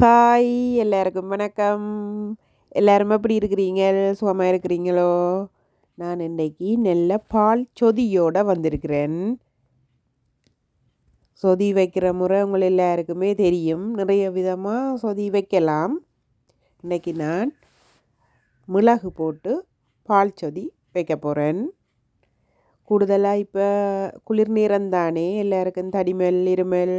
Hi எல்லாருக்கும் வணக்கம். எல்லாரும் எப்படி இருக்கிறீங்க? சுகமாக இருக்கிறீங்களோ? நான் இன்றைக்கி நல்ல பால் சொதியோடு வந்திருக்கிறேன். சொதி வைக்கிற முறை உங்கள் எல்லாருக்குமே தெரியும். நிறைய விதமாக சொதி வைக்கலாம். இன்னைக்கு நான் மிளகு போட்டு பால் சொதி வைக்க போகிறேன் கூடுதலாக இப்போ குளிர் நேரம் தானே. எல்லாருக்கும் தடிமல் இருமல்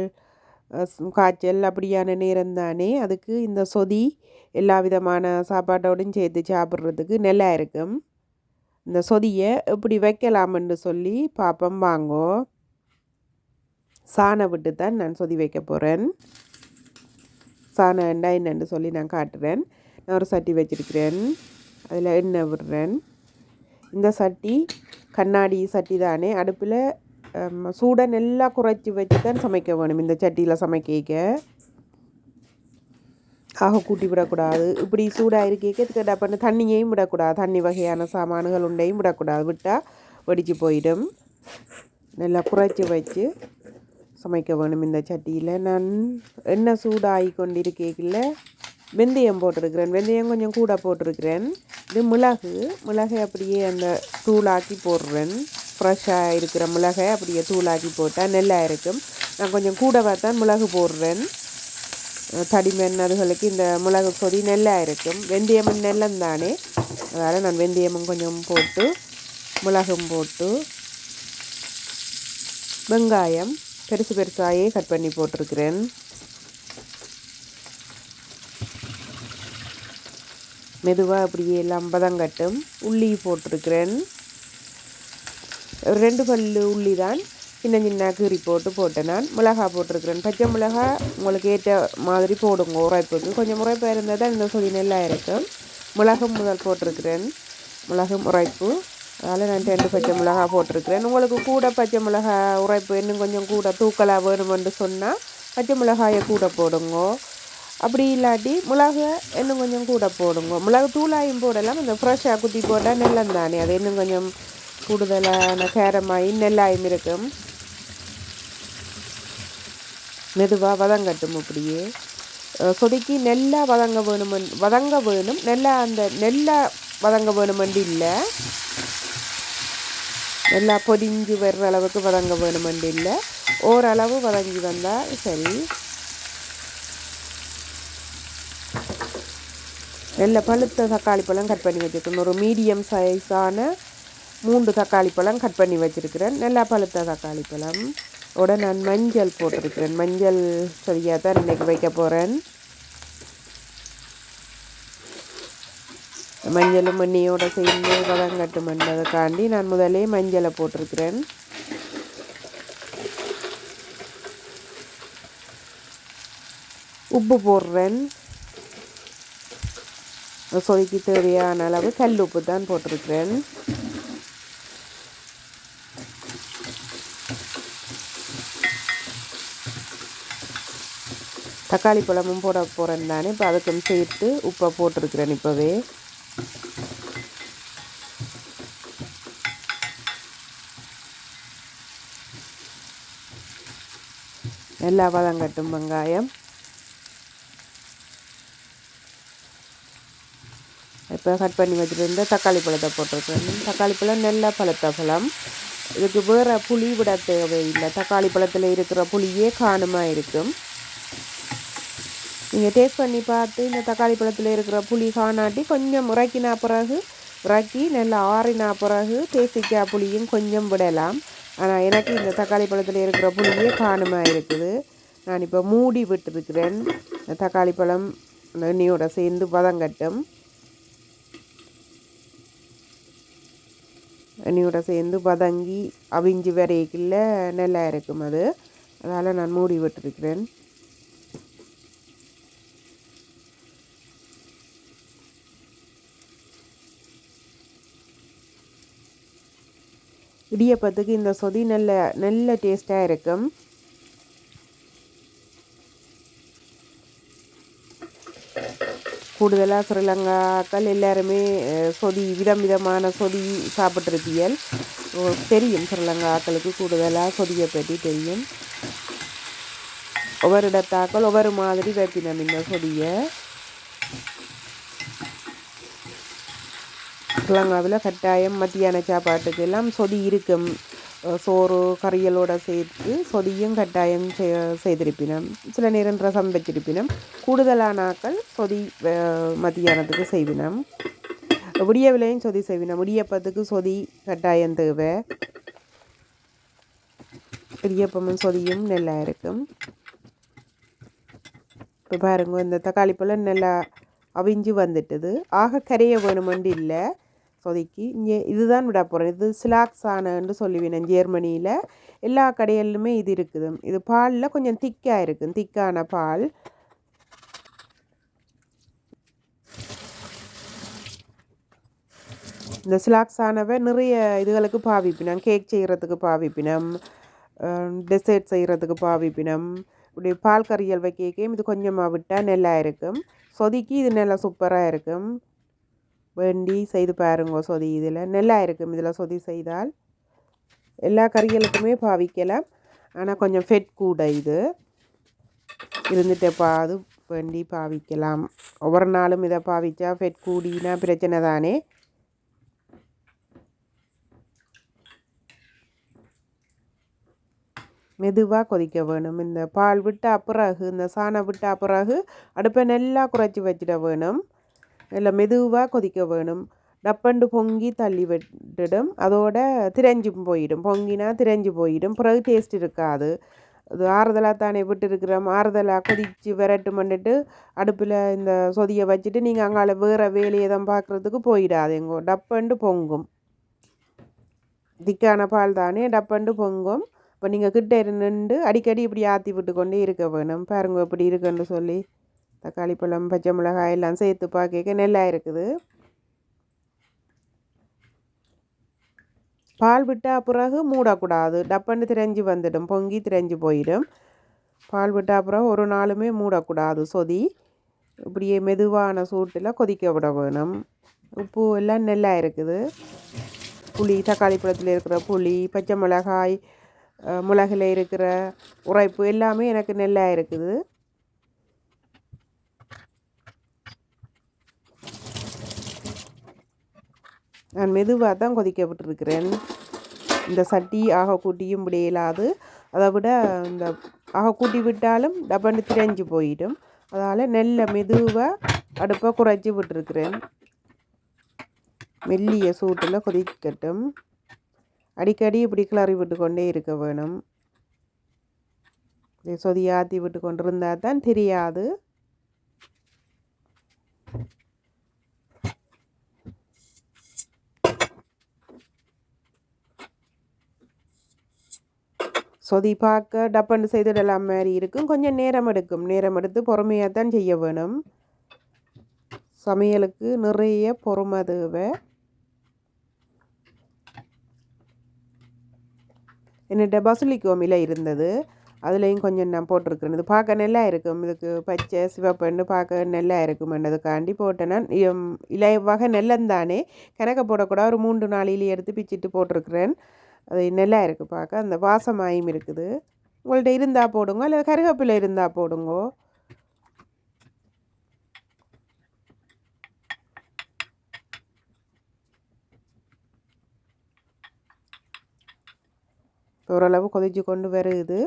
காய்ச்சல் அப்படியான நேரம் தானே. அதுக்கு இந்த சொதி எல்லா விதமான சாப்பாட்டோடும் சேர்த்து சாப்பிட்றதுக்கு நல்லா இருக்கும். இந்த சொதியை எப்படி வைக்கலாம்னு சொல்லி பாப்பம் வாங்கோ. சாணை விட்டு தான் நான் சொதி வைக்க போகிறேன் சாணம் வேண்டாம் என்னென்னு சொல்லி நான் காட்டுறேன். நான் ஒரு சட்டி வச்சுருக்கிறேன். அதில் எண்ணெய் விடுறேன். இந்த சட்டி கண்ணாடி சட்டி தானே. அடுப்பில் சூடை நல்லா குறைச்சி வச்சு தான் சமைக்க வேணும் இந்த சட்டியில் சமைக்க ஆக கூட்டி விடக்கூடாது இப்படி சூடாக இருக்க பண்ண தண்ணியையும் விடக்கூடாது தண்ணி வகையான சாமான்கள் உண்டையும் விடக்கூடாது விட்டால் வெடிச்சு போயிடும் நல்லா குறைச்சி வச்சு சமைக்க வேணும் இந்த சட்டியில் நான் எண்ணெய் சூடாகி கொண்டிருக்கேக்கில் வெந்தயம் போட்டிருக்கிறேன் வெந்தயம் கொஞ்சம் கூட போட்டிருக்கிறேன் இது மிளகு மிளகை அப்படியே அந்த தூளாக்கி போடுறேன் ஃப்ரெஷ்ஷாக இருக்கிற மிளகை அப்படியே தூளாக்கி போட்டால் நல்லா இருக்கும். நான் கொஞ்சம் கூட தான் மிளகு போடுறேன். தடிமண் அதுகளுக்கு இந்த மிளகு கொதி நெல்லாக இருக்கும். வெந்தயமும் நெல்லம் தானே அதனால் நான் வெந்தயமும் கொஞ்சம் போட்டு மிளகும் போட்டு வெங்காயம் பெருசு பெருசாகவே கட் பண்ணி போட்டிருக்கிறேன். மெதுவாக அப்படியே எல்லாம் பதங்கட்டும் உள்ளி போட்டிருக்கிறேன். ரெண்டு பல் உள்ளி தான் சின்ன சின்ன கீரி போட்டு போட்டேன் நான். மிளகா போட்டிருக்கிறேன். பச்சை மிளகா உங்களுக்கு ஏற்ற மாதிரி போடுங்க. உரைப்புக்கு கொஞ்சம் உரைப்பாக இருந்தால் தான் இந்த சொல்லி நல்லா இருக்கும். மிளகும் முதல் போட்டிருக்கிறேன். மிளகு உரைப்பு. அதனால் நான் ரெண்டு பச்சை மிளகா போட்டிருக்கிறேன். உங்களுக்கு கூட பச்சை மிளகா உரைப்பு இன்னும் கொஞ்சம் கூட தூக்கலாக வேணுமென்று சொன்னால் பச்சை மிளகாயை கூட போடுங்க. அப்படி இல்லாட்டி மிளகு இன்னும் கொஞ்சம் கூட போடுங்க. மிளகு தூளாயும் போடலாம். இந்த ஃப்ரெஷ்ஷாக குத்தி போட்டால் நெல்லம் தானே அது இன்னும் கொஞ்சம் கூடுதலான கேரமாயி நெல்லாயும் இருக்கும் மெதுவாக வதங்கட்டும் அப்படியே. சொதுக்கி நெல்லாக வதங்க வேணும் வதங்க வேணும். நெல்லா அந்த நெல்லாக வதங்க வேணுமெண்டு இல்லை. நல்லா பொடிஞ்சு வர்ற அளவுக்கு வதங்க வேணுமெண்டு இல்லை. ஓரளவு வதங்கி வந்தால் சரி. நல்ல பழுத்த தக்காளி பழம் கட் பண்ணி வச்சுருக்கணும் ஒரு மீடியம் சைஸான மூன்று தக்காளி பழம் கட் பண்ணி வச்சுருக்கிறேன். நல்லா பழுத்த தக்காளி பழம். உட நான் மஞ்சள் போட்டிருக்கிறேன். மஞ்சள் சரியாக தான் இன்றைக்கி வைக்க போகிறேன் மஞ்சளும் மண்ணியோட சேர்ந்து வதங்கட்டும் பண்ணதுக்காண்டி நான் முதலே மஞ்சளை போட்டிருக்கிறேன். உப்பு போடுறேன். சொதுக்கி தேவையான அளவு கல் உப்பு தான் போட்டிருக்கிறேன். தக்காளி பழமும் போட போகிறேன் தானே. இப்போ அதுக்கும் சேர்த்து உப்பை போட்டிருக்கிறேன் இப்போவே. நல்லா வதங்கட்டும் வெங்காயம். இப்போ கட் பண்ணி வச்சுருந்த தக்காளி பழத்தை போட்டிருக்கேன் தக்காளி பழம் நல்ல பழுத்த பழம். இதுக்கு வேறு புளி விட தேவையில்லை. தக்காளி பழத்தில் இருக்கிற புளியே காணுமாக இருக்கும். நீங்கள் டேஸ்ட் பண்ணி பார்த்து இந்த தக்காளி பழத்தில் இருக்கிற புளி காணாட்டி கொஞ்சம் முறைக்கினா பிறகு உறக்கி நல்லா ஆறினா பிறகு தேசிக்காய் புளியும் கொஞ்சம் விடலாம். ஆனால் எனக்கு இந்த தக்காளி பழத்தில் இருக்கிற புளியே காணமாக இருக்குது. நான் இப்போ மூடி விட்டுருக்கிறேன். தக்காளி பழம் எண்ணெயோட சேர்ந்து பதங்கட்டும் எண்ணெயோட சேர்ந்து பதங்கி அவிஞ்சு வரைக்குள்ள நல்லா இருக்கும் அது. அதனால் நான் மூடி விட்டுருக்கிறேன். இடியப்பத்துக்கு இந்த சொதி நல்ல நல்ல டேஸ்ட்டாக இருக்கும். கூடுதலாக ஸ்ரீலங்காக்கள் எல்லாருமே சொதி விதம் விதமான சொதி சாப்பிட்ருப்பியல் தெரியும் ஸ்ரீலங்காக்களுக்கு கூடுதலாக சொதியை பற்றி தெரியும். ஒவ்வொரு இடத்தாக்கள் ஒவ்வொரு மாதிரி வைப்பினம் இந்த சொதியை. ஸ்ரீலங்காவில் கட்டாயம் மத்தியான சாப்பாட்டுக்கு எல்லாம் சொதி இருக்கும். சோறு கறிகளோடு சேர்த்து சொதியும் கட்டாயம் செய்- செய்திருப்பினம் சில நேரம் ரசம் வச்சிருப்பினம் கூடுதலானாக்கள் சொதி அஹ், மத்தியானத்துக்கு செய்வினம். விடியவிலையும் சொதி செய்வினம். விடியப்பத்துக்கு சொதி கட்டாயம் தேவை. இடியப்பமும் சொதியும் நல்லா இருக்கும். இப்போ பாருங்க இந்த தக்காளி பழம் நல்லா அவிஞ்சு வந்துட்டது. ஆக கரைய வேணுமெண்டு இல்லை. சொதுக்கி இங்கே இதுதான் விட போகிறேன் இது சிலாக்ஸானன்னு சொல்லுவேன் ஜெர்மனியில். எல்லா கடைகளிலுமே இது இருக்குது. இது பாலில் கொஞ்சம் திக்காக இருக்கும் திக்கான பால். இந்த சிலாக்ஸானவை நிறைய இதுகளுக்கு பாவிப்பினம் கேக் செய்கிறதுக்கு பாவிப்பினம் டெசர்ட் செய்கிறதுக்கு பாவிப்பினம் இப்படி பால் கறியல் வைக்கேக்கையும் இது கொஞ்சமாக விட்டால் நல்லா இருக்கும். சொதுக்கி இது நல்லா சூப்பராக இருக்கும். வேண்டி செய்து பாருங்க சொதி. இதில் நல்லா இருக்கும் இதில் சொதி செய்தால் எல்லா கறிகளுக்குமே பாவிக்கலாம். ஆனால் கொஞ்சம் ஃபெட் கூட இது. இருந்துட்டு பாது வேண்டி பாவிக்கலாம். ஒவ்வொரு நாளும் இதை பாவிச்சா ஃபெட் கூடினா பிரச்சனை தானே. மெதுவாக கொதிக்க வேணும். இந்த பால் விட்ட பிறகு இந்த சாணம் விட்ட பிறகு அடுப்பை நல்லா குறைச்சி வச்சிட வேணும். இல்லை மெதுவாக கொதிக்க வேணும். டப்பண்டு பொங்கி தள்ளி விட்டுடும். அதோட திரஞ்சும் போயிடும். பொங்கினா திரஞ்சு போயிடும். பிறகு டேஸ்ட் இருக்காது. அது ஆறுதலாக தானே விட்டுருக்குறோம். ஆறுதலாக கொதித்து விரட்டும் பண்ணிட்டு அடுப்பில் இந்த சொதியை வச்சுட்டு நீங்கள் அங்கால வேறு வேலையை தான் பார்க்குறதுக்கு எங்கோ டப்பண்டு பொங்கும். திக்கான பால் தானே. டப்பண்டு பொங்கும். இப்போ நீங்கள் கிட்ட நின்று அடிக்கடி இப்படி ஆற்றி விட்டு கொண்டே இருக்க வேணும். பாருங்க இப்படி இருக்குன்னு சொல்லி. தக்காளி பழம் பச்சை மிளகாய் எல்லாம் சேர்த்து பார்க்க நல்லா இருக்குது. பால் விட்டா பிறகு மூடக்கூடாது. டப்பன்னு திரஞ்சு வந்துடும். பொங்கி திரஞ்சு போயிடும். பால் விட்டா பிறகு ஒரு நாளுமே மூடக்கூடாது. சொதி. இப்படியே மெதுவான சூட்டில் கொதிக்க விட வேணும். உப்பு எல்லாம் நல்லா இருக்குது. புளி தக்காளி பழத்தில் இருக்கிற புளி பச்சை மிளகாய் மிளகில் இருக்கிற உரைப்பு எல்லாமே எனக்கு நெல்லாக இருக்குது. நான் மெதுவாக தான் கொதிக்க விட்டுருக்கிறேன் இந்த சட்டி ஆக கூட்டியும் இப்படி அதை விட இந்த ஆக கூட்டி விட்டாலும் டபண்டு திரைஞ்சு போயிடும். அதால் நெல்லை மெதுவாக அடுப்பை குறைச்சி விட்டுருக்கிறேன். மெல்லிய சூட்டில் கொதிக்கட்டும். அடிக்கடி இப்படி கிளறி விட்டு கொண்டே இருக்க வேணும். சொதி ஆற்றி விட்டு கொண்டு இருந்தால் தான் தெரியாது. சொதி பார்க்க டப்பண்டு செய்துடலாம் மாதிரி இருக்கும். கொஞ்சம் நேரம் எடுக்கும். நேரம் எடுத்து பொறுமையாக தான் செய்ய வேணும். சமையலுக்கு நிறைய பொறுமை தேவை. என்னிட்ட பசுலிக்கோமில இருந்தது. அதுலேயும் கொஞ்சம் நான் போட்டிருக்கிறேன். இது பார்க்க நல்லா இருக்கும். இதுக்கு பச்சை சிவப்புன்னு பார்க்க நல்லா இருக்குமென்றதுக்காண்டி போட்டேன்னா இம், இலை வகை நெல்லந்தானே. கணக்க போடக்கூடாது. ஒரு மூன்று நாளிலேயே எடுத்து பிச்சிட்டு போட்டிருக்கிறேன். அது நல்லா இருக்குது பார்க்க அந்த வாசமாயும் இருக்குது. உங்கள்கிட்ட இருந்தால் போடுங்க இல்லை கருகப்பில் இருந்தால் போடுங்க. ஓரளவு கொதிச்சு கொண்டு வருது.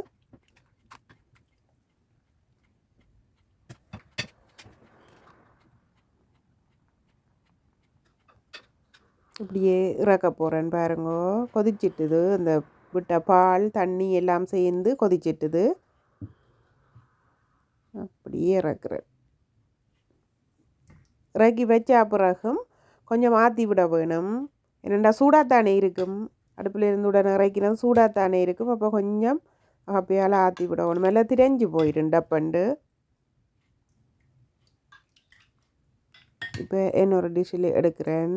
இப்படியே இறக்க போகிறேன் பாருங்க. கொதிச்சிட்டுது. அந்த விட்ட பால் தண்ணி எல்லாம் சேர்ந்து கொதிச்சிட்டுது. அப்படியே இறக்குறேன். இறக்கி வச்ச பிறகும் கொஞ்சம் மாற்றி விட வேணும். என்னென்னா சூடாத்தானே இருக்கும்? அடுப்பில் இருந்து உடனே இறக்கினா சூடாத்தானே இருக்கும். அப்போ கொஞ்சம் அப்பையால் ஆற்றி விட வேணும் எல்லாம் திரைஞ்சு போயிடும் டப்பண்டு. இப்போ இன்னொரு டிஷ்ஷில் எடுக்கிறேன்.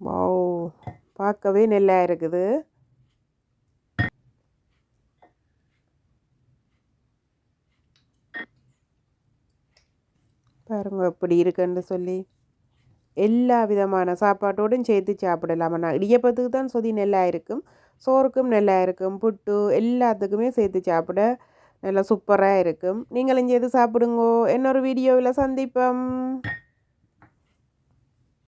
வாவ் பார்க்கவே நல்லா இருக்குது. பாருங்க எப்படி இருக்குன்னு சொல்லி. எல்லா விதமான சாப்பாட்டோடும் சேர்த்து சாப்பிடலாம்? ஆனால் இடியப்பத்துக்கு தான் சொதி நல்லா இருக்கும். சோறுக்கும் நல்லா இருக்கும். புட்டு எல்லாத்துக்குமே சேர்த்து சாப்பிட நல்லா சூப்பராக இருக்கும். நீங்களும் சேர்த்து சாப்பிடுங்கோ. இன்னொரு வீடியோவில் சந்திப்போம்.